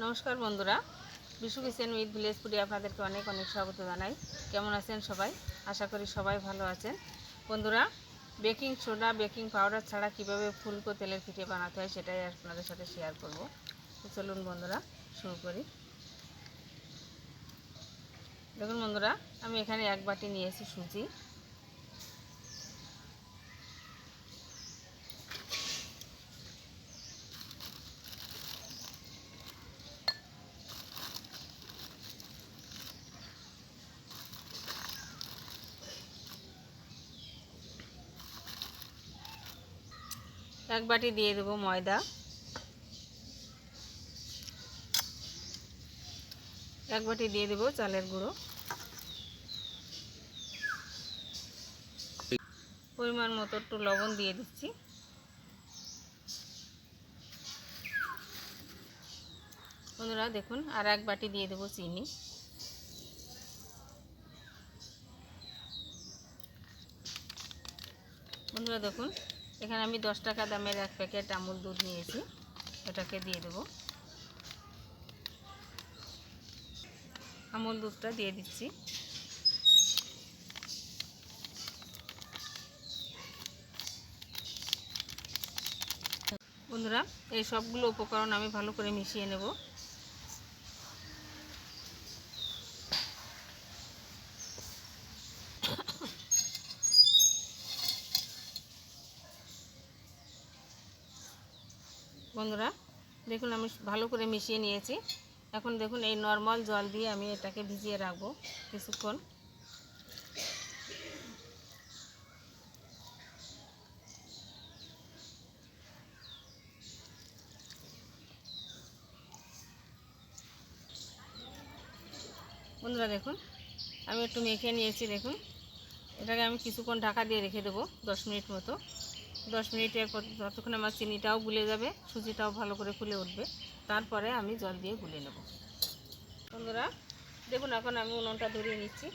নমস্কার বন্ধুরা। Bishu kitchen with village ফুডে আপনাদেরকে অনেক অনেক স্বাগত জানাই। কেমন আছেন সবাই? আশা করি সবাই ভালো আছেন। বন্ধুরা, বেকিং সোডা, বেকিং পাউডার ছাড়া কীভাবে ফুলকো তেলের পিঠে বানাতে হয় সেটাই আপনাদের সাথে শেয়ার করব। চলুন বন্ধুরা, শুরু করি। দেখুন বন্ধুরা, আমি এখানে এক বাটি নিয়েছি সুজি। এক বাটি দিয়ে দেবো ময়দা। এক বাটি দিয়ে দেবো চালের গুঁড়ো। পরিমাণ মতো একটু লবণ দিয়ে দিচ্ছি। বন্ধুরা, দেখুন, আর এক বাটি দিয়ে দেবো চিনি। বন্ধুরা, দেখুন এখানে আমি দশ টাকা দামের এক প্যাকেট আমুল দুধ নিয়েছি। এটাকে দিয়ে দেব। আমুল দুধটা দিয়ে দিচ্ছি। বন্ধুরা, এই সবগুলো উপকরণ আমি ভালো করে মিশিয়ে নেব। বন্ধুরা, দেখুন আমি ভালো করে মিশিয়ে নিয়েছি। এখন দেখুন এই নর্মাল জল দিয়ে আমি এটাকে ভিজিয়ে রাখব কিছুক্ষণ। বন্ধুরা, দেখুন, আমি একটু মেখে নিয়েছি, দেখুন। এটাকে আমি কিছুক্ষণ ঢাকা দিয়ে রেখে দেবো, দশ মিনিট মতো। দশ মিনিটের পর ততক্ষণ আমার চিনিটাও গুলে যাবে, সুজিটাও ভালো করে ফুলে উঠবে, তারপরে আমি জল দিয়ে গুলে নেব। বন্ধুরা, দেখুন এখন আমি উনুনটা ধরিয়ে নিচ্ছি।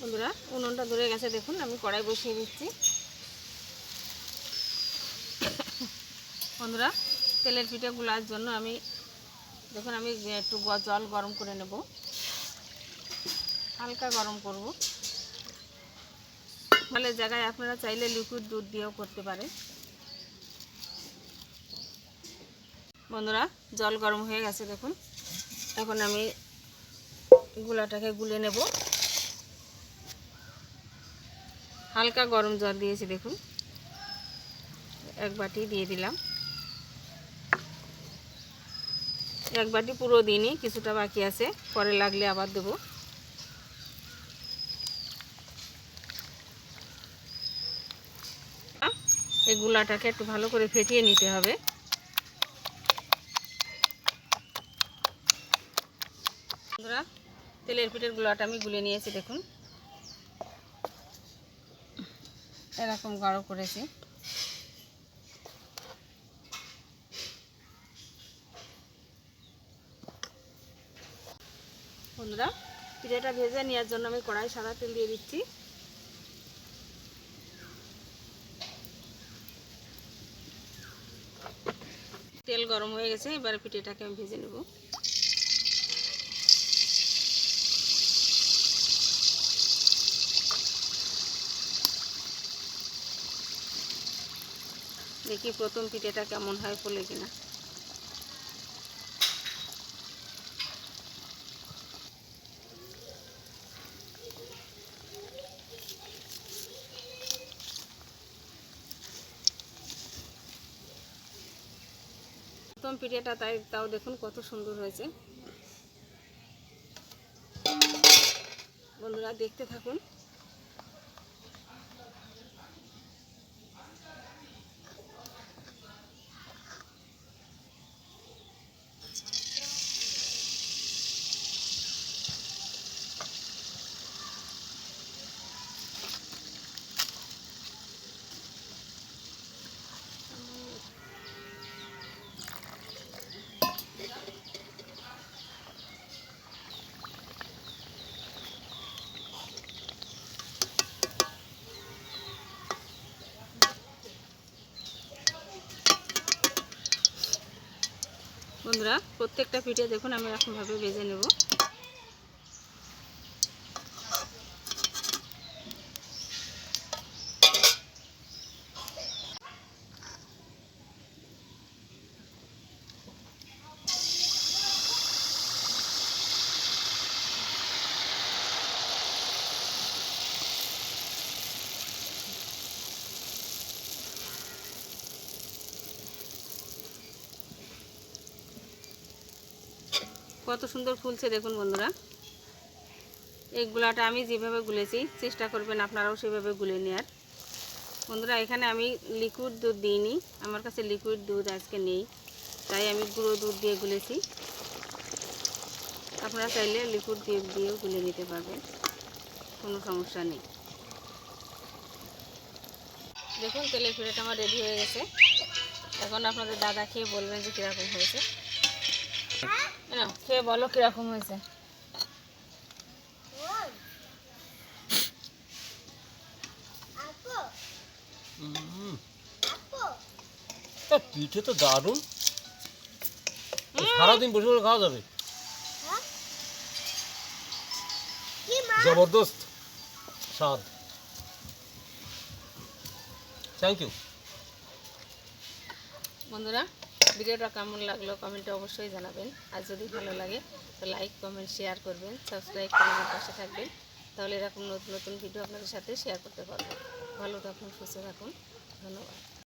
বন্ধুরা, উনুনটা ধরে গেছে, দেখুন, আমি কড়াই বসিয়ে দিচ্ছি। বন্ধুরা তেলের পিঠে গুলার জন্য আমি দেখুন আমি একটু জল গরম করে নেব। হালকা গরম করব। তাহলে জায়গায় আপনারা চাইলে লিকুইড দুধ দিয়েও করতে পারেন। বন্ধুরা, জল গরম হয়ে গেছে দেখুন। এখন আমি গুলাটাকে গুলে নেব। হালকা গরম জল দিয়েছি দেখুন। এক বাটি দিয়ে দিলাম। এক বাটি পুরো দিনই কিছুটা বাকি আছে, পরে লাগলে আবার দেবো। এই গুলাটাকে একটু ভালো করে ফেটিয়ে নিতে হবে। তেলের পিঠের গুলাটা আমি গুলে নিয়েছি, দেখুন। এরকম গাঢ় করেছি। বন্ধুরা, পিঠেটা ভেজে নেওয়ার জন্য আমি কড়াই সাদা তেল দিয়ে দিচ্ছি। তেল গরম হয়ে গেছে, এবার পিঠেটাকে আমি ভেজে নেব। দেখি প্রথম পিঠেটা কেমন হয়, ফুলে কিনা। প্রথম পিঠেটা তাই তাও দেখুন কত সুন্দর হয়েছে। বন্ধুরা দেখতে থাকুন। বন্ধুরা প্রত্যেকটা পিঠে দেখুন আমি এরকমভাবে ভেজে নেব। কত সুন্দর ফুলছে দেখুন বন্ধুরা। এই গুলাটা আমি যেভাবে গুলেছি, চেষ্টা করবেন আপনারাও সেভাবে গুলে নেওয়ার বন্ধুরা, এখানে আমি লিকুইড দুধ দিইনি, আমার কাছে লিকুইড দুধ আজকে নেই, তাই আমি গুঁড়ো দুধ দিয়ে গুলেছি। আপনারা চাইলে লিকুইড দুধ দিয়েও গুলে নিতে পারবেন, কোনো সমস্যা নেই। দেখুন, তেলের পিঠাটা আমার রেডি হয়ে গেছে। এখন আপনাদের দাদা খেয়ে বলবেন যে কীরকম হয়েছে। না খেয়ে বলো কীরকম হয়েছে। পিঠে তো দারুণ। সারাদিন বসে বসে খাওয়া যাবে। জবরদস্ত। স্বাদ। থ্যাংক ইউ বন্ধুরা ভিডিওটা কেমন লাগল কমেন্টে অবশ্যই জানাবেন। আর যদি ভালো লাগে, তো লাইক কমেন্ট শেয়ার করবেন সাবস্ক্রাইব করে আমার পাশে থাকবেন। তাহলে এরকম নতুন নতুন ভিডিও আপনাদের সাথে শেয়ার করতে পারব। ভালো থাকুন, সুস্থ থাকুন। ধন্যবাদ।